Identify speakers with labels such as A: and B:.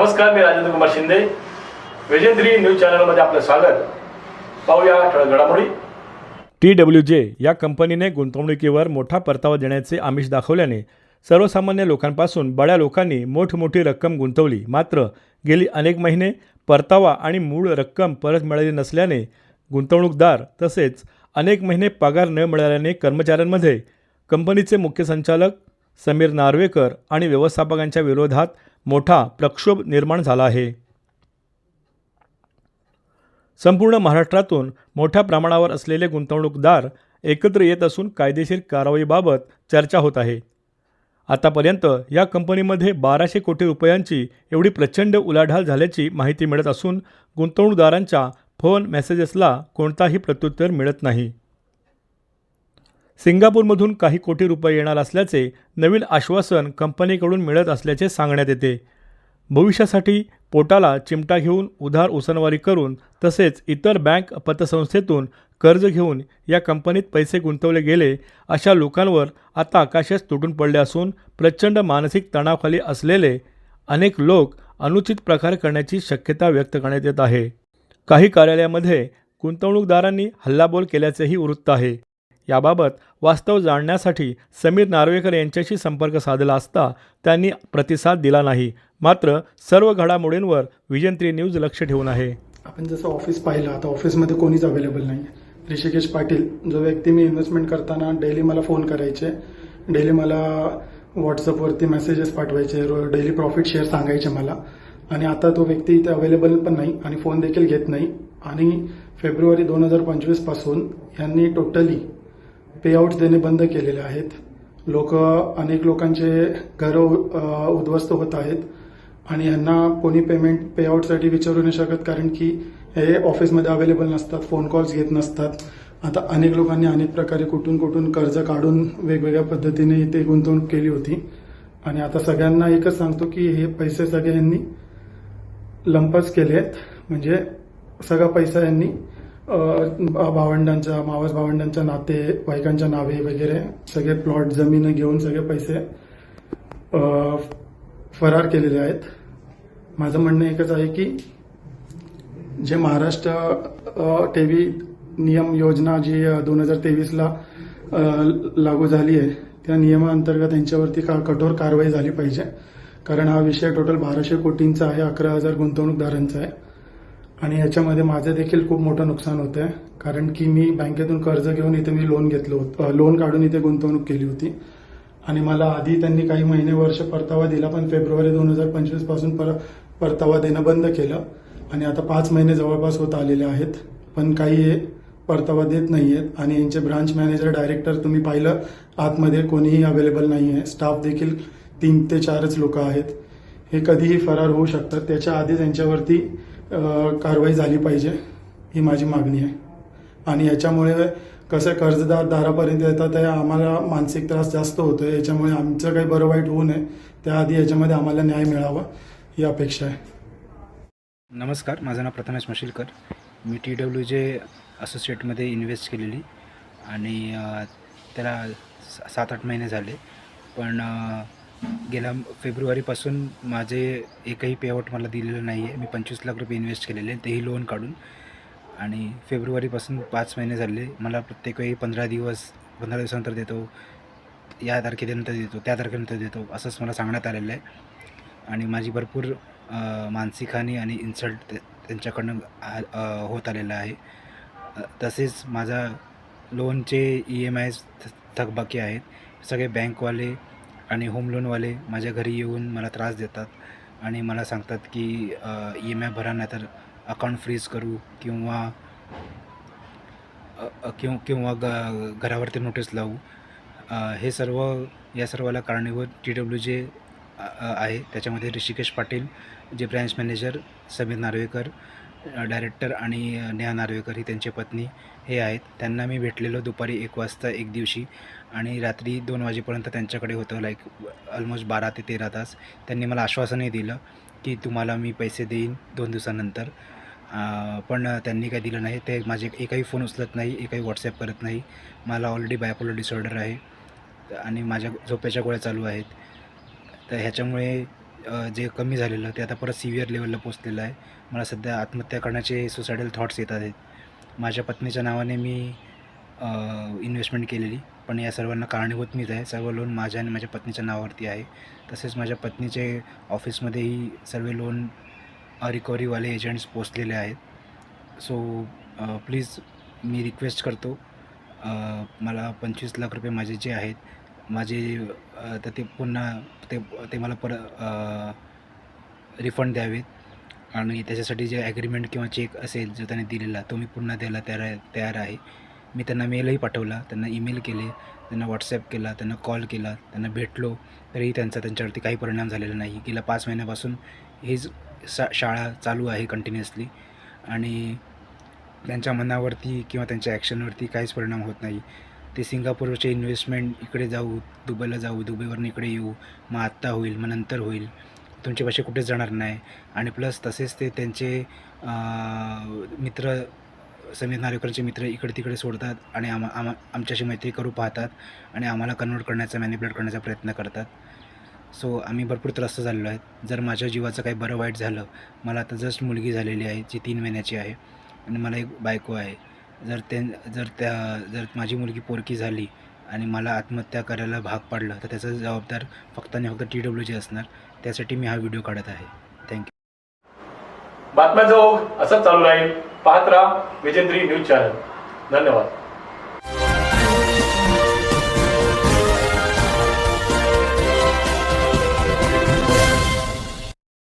A: नमस्कार मी राजेंद्र कुमार शिंदे. वेजेंद्री न्यूज चॅनलमध्ये आपलं स्वागत. पाहूया ठळक घडामोडी. टी डब्ल्यू जे या कंपनीने गुंतवणुकीवर मोठा परतावा देण्याचे आमिष दाखवल्याने सर्वसामान्य लोकांपासून बड्या लोकांनी मोठमोठी रक्कम गुंतवली. मात्र गेली अनेक महिने परतावा आणि मूळ रक्कम परत मिळाली नसल्याने गुंतवणूकदार तसेच अनेक महिने पगार न मिळाल्याने कर्मचाऱ्यांमध्ये कंपनीचे मुख्य संचालक समीर नार्वेकर आणि व्यवस्थापकांच्या विरोधात मोठा प्रक्षोभ निर्माण झाला आहे. संपूर्ण महाराष्ट्रातून मोठ्या प्रमाणावर असलेले गुंतवणूकदार एकत्र येत असून कायदेशीर कारवाईबाबत चर्चा होत आहे. आतापर्यंत या कंपनीमध्ये बाराशे कोटी रुपयांची एवढी प्रचंड उलाढाल झाल्याची माहिती मिळत असून गुंतवणूकदारांच्या फोन मेसेजेसला कोणताही प्रत्युत्तर मिळत नाही. सिंगापूरमधून काही कोटी रुपये येणार असल्याचे नवीन आश्वासन कंपनीकडून मिळत असल्याचे सांगण्यात येते. भविष्यासाठी पोटाला चिमटा घेऊन उधार उसनवारी करून तसेच इतर बँक पतसंस्थेतून कर्ज घेऊन या कंपनीत पैसे गुंतवले गेले अशा लोकांवर आता आकाशच तुटून पडले असून प्रचंड मानसिक तणावाखाली असलेले अनेक लोक अनुचित प्रकार करण्याची शक्यता व्यक्त करण्यात येत आहे. काही कार्यालयामध्ये गुंतवणूकदारांनी हल्लाबोल केल्याचेही वृत्त आहे. याबाबत वास्तव जाणण्यासाठी समीर नार्वेकर यांच्याशी संपर्क साधला असता त्यांनी प्रतिसाद दिला नाही. मात्र सर्व घडामोडींवर विजन थ्री न्यूज लक्ष ठेवून आहे.
B: आपण जसं ऑफिस पाहिलं आता ऑफिसमध्ये कोणीच अवेलेबल नाही ऋषिकेश पाटील जो व्यक्ती मी इन्व्हेस्टमेंट करताना डेली मला फोन करायचे डेली मला व्हॉट्सअपवरती मेसेजेस पाठवायचे डेली प्रॉफिट शेअर सांगायचे मला. आणि आता तो व्यक्ती इथे अवेलेबल पण नाही आणि फोन देखील घेत नाही. आणि फेब्रुवारी दोन हजार पंचवीसपासून यांनी टोटली पेआउट्स देणे बंद केलेले आहेत. लोक अनेक लोकांचे घरं उद्ध्वस्त होत आहेत आणि यांना कोणी पेमेंट पेआउटसाठी विचारू नाही शकत कारण की हे ऑफिसमध्ये अवेलेबल नसतात फोन कॉल्स घेत नसतात. आता अनेक लोकांनी अनेक प्रकारे कुठून कुठून कर्ज काढून वेगवेगळ्या पद्धतीने इथे गुंतवणूक केली होती. आणि आता सगळ्यांना एकच सांगतो की हे पैसे सगळे यांनी लंपच केले आहेत म्हणजे सगळा पैसा यांनी भावंडांच्या मावस भावंडांच्या नाते वाईकांच्या नावे वगैरे सगळे प्लॉट जमीन घेऊन सगळे पैसे फरार केलेले आहेत. माझं म्हणणं एकच आहे की जे महाराष्ट्र टेवी नियम योजना जी दोन हजार तेवीसला लागू झाली आहे त्या नियमाअंतर्गत यांच्यावरती का कठोर कारवाई झाली पाहिजे. कारण हा विषय टोटल बाराशे कोटींचा आहे अकरा हजार गुंतवणूकदारांचा आहे. आणि याच्यामध्ये माझं देखील खूप मोठं नुकसान होतं आहे. कारण की मी बँकेतून कर्ज घेऊन इथे मी लोन घेतलं होतं लोन काढून इथे गुंतवणूक केली होती. आणि मला आधी त्यांनी काही महिने वर्ष परतावा दिला पण फेब्रुवारी दोन हजार पंचवीसपासून पर परतावा देणं बंद केलं. आणि आता पाच महिने जवळपास होत आलेले आहेत. पण काही हे परतावा देत नाही आहेत आणि यांचे ब्रांच मॅनेजर डायरेक्टर तुम्ही पाहिलं आतमध्ये कोणीही अवेलेबल नाही आहे स्टाफ देखील तीन ते चारच लोक आहेत. हे कधीही फरार होऊ शकतात. त्याच्या आधीच यांच्यावरती कारवाई झाली पाहिजे ही माझी मागणी आहे. आणि याच्यामुळे कसं कर्जदार दारापर्यंत येतात आहे आम्हाला मानसिक त्रास जास्त होतो आहे याच्यामुळे आमचं काही बरं वाईट होऊ नये. त्याआधी याच्यामध्ये आम्हाला न्याय मिळावा ही अपेक्षा आहे.
C: नमस्कार माझं नाव प्रथमेश मशिलकर. मी टी डब्ल्यू जे असोसिएटमध्ये इन्व्हेस्ट केलेली. आणि त्याला सा- सात आठ महिने झाले. पण गेल्या फेब्रुवारीपासून माझे एकही पेआउट मला दिलेलं नाही आहे मी पंचवीस लाख रुपये इन्व्हेस्ट केलेले तेही लोन काढून. आणि फेब्रुवारीपासून पाच महिने झाले. मला प्रत्येक वेळी पंधरा दिवस पंधरा दिवसानंतर देतो. या तारखेनंतर देतो त्या तारखेनंतर देतो असंच मला सांगण्यात आलेलं आहे. आणि माझी भरपूर मानसिक हानी आणि इन्सल्ट त्यांच्याकडनं होत आलेलं आहे. तसेच माझा लोनचे ई एम आय थकबाकी आहेत. सगळे बँकवाले आणि होम लोनवाले माझ्या घरी येऊन मला त्रास देतात आणि मला सांगतात की ई एम आय भरा नाही तर अकाउंट फ्रीज करू किंवा किंवा किंवा ग घरावरती नोटीस लावू. हे सर्व या सर्वाला कारणीभूत टी डब्ल्यू जे आहे. त्याच्यामध्ये ऋषिकेश पाटील जे branch manager Sameer Narvekar director आणि नेहा नार्वेकर ही त्यांची पत्नी हे आहेत. त्यांना मी भेटलेलो दुपारी एक वाजता एक दिवशी आणि रात्री दोन वाजेपर्यंत त्यांच्याकडे होतं. लाईक ऑलमोस्ट बारा ते तेरा तास. त्यांनी मला आश्वासनही दिलं की तुम्हाला मी पैसे देईन दोन दिवसानंतर. पण त्यांनी काही दिलं नाही. ते माझे एकही फोन उचलत नाही एकही व्हॉट्सॲप करत नाही. मला ऑलरेडी बायपोलर डिसऑर्डर आहे. आणि माझ्या झोपेच्या गोळ्या चालू आहेत. तर ह्याच्यामुळे जे कमी झालेलं ते आता परत सिव्हिअर लेवलला पोचलेलं आहे. मला सध्या आत्महत्या करण्याचे सुसायडल थॉट्स येत आहेत. माझ्या पत्नीच्या नावाने मी इन्व्हेस्टमेंट केलेली. पण या सर्वांना कारणीभूत मीच आहे. सर्व लोन माझ्या आणि माझ्या पत्नीच्या नावावरती आहे. तसेच माझ्या पत्नीचे ऑफिसमध्येही सर्व लोन रिकव्हरीवाले एजंट्स पोचलेले आहेत. सो प्लीज मी रिक्वेस्ट करतो. मला पंचवीस लाख रुपये माझे जे आहेत माझे तर ते पुन्हा ते ते मला पर रिफंड द्यावेत. आणि त्याच्यासाठी जे ॲग्रीमेंट किंवा चेक असेल जो त्याने दिलेला तो मी पुन्हा द्यायला तयार तयार आहे. मी त्यांना मेलही पाठवला त्यांना ईमेल केले त्यांना व्हॉट्सॲप केला त्यांना कॉल केला त्यांना भेटलो तरीही त्यांचा त्यांच्यावरती काही परिणाम झालेला नाही. गेल्या पाच महिन्यापासून हीच सा शाळा चालू आहे कंटिन्युअसली आणि त्यांच्या मनावरती किंवा त्यांच्या ॲक्शनवरती काहीच परिणाम होत नाही. ते सिंगापूरचे इन्व्हेस्टमेंट इकडे जाऊ दुबईला जाऊ दुबईवरून इकडे येऊ मग आत्ता होईल मग नंतर होईल. तुमचे पैसे कुठेच जाणार नाही. आणि प्लस तसेच ते त्यांचे मित्र समीर नारेकरचे मित्र इकडे तिकडे सोडतात आणि आमा आमा आमच्याशी मैत्री करू पाहतात आणि आम्हाला कन्वर्ट करण्याचा मॅनिपुलेट करण्याचा प्रयत्न करतात. सो आम्ही भरपूर त्रस्त झालेलो आहेत जर माझ्या जीवाचं काही बरं वाईट झालं मला आता जस्ट मुलगी झालेली आहे जी तीन महिन्याची आहे. आणि मला एक बायको आहे. जर ते जर त्या जर माझी मुलगी पोरकी झाली आणि मला आत्महत्या करायला भाग पाडलं तर त्याचा जबाबदार फक्त आणि फक्त टी डब्ल्यू जी असणार. त्यासाठी मी हा व्हिडिओ काढत आहे. थँक्यू
A: बातम्याचा ओघ असंच चालू राहील. पाहत राहा विजेंद्री न्यूज चॅनल. धन्यवाद.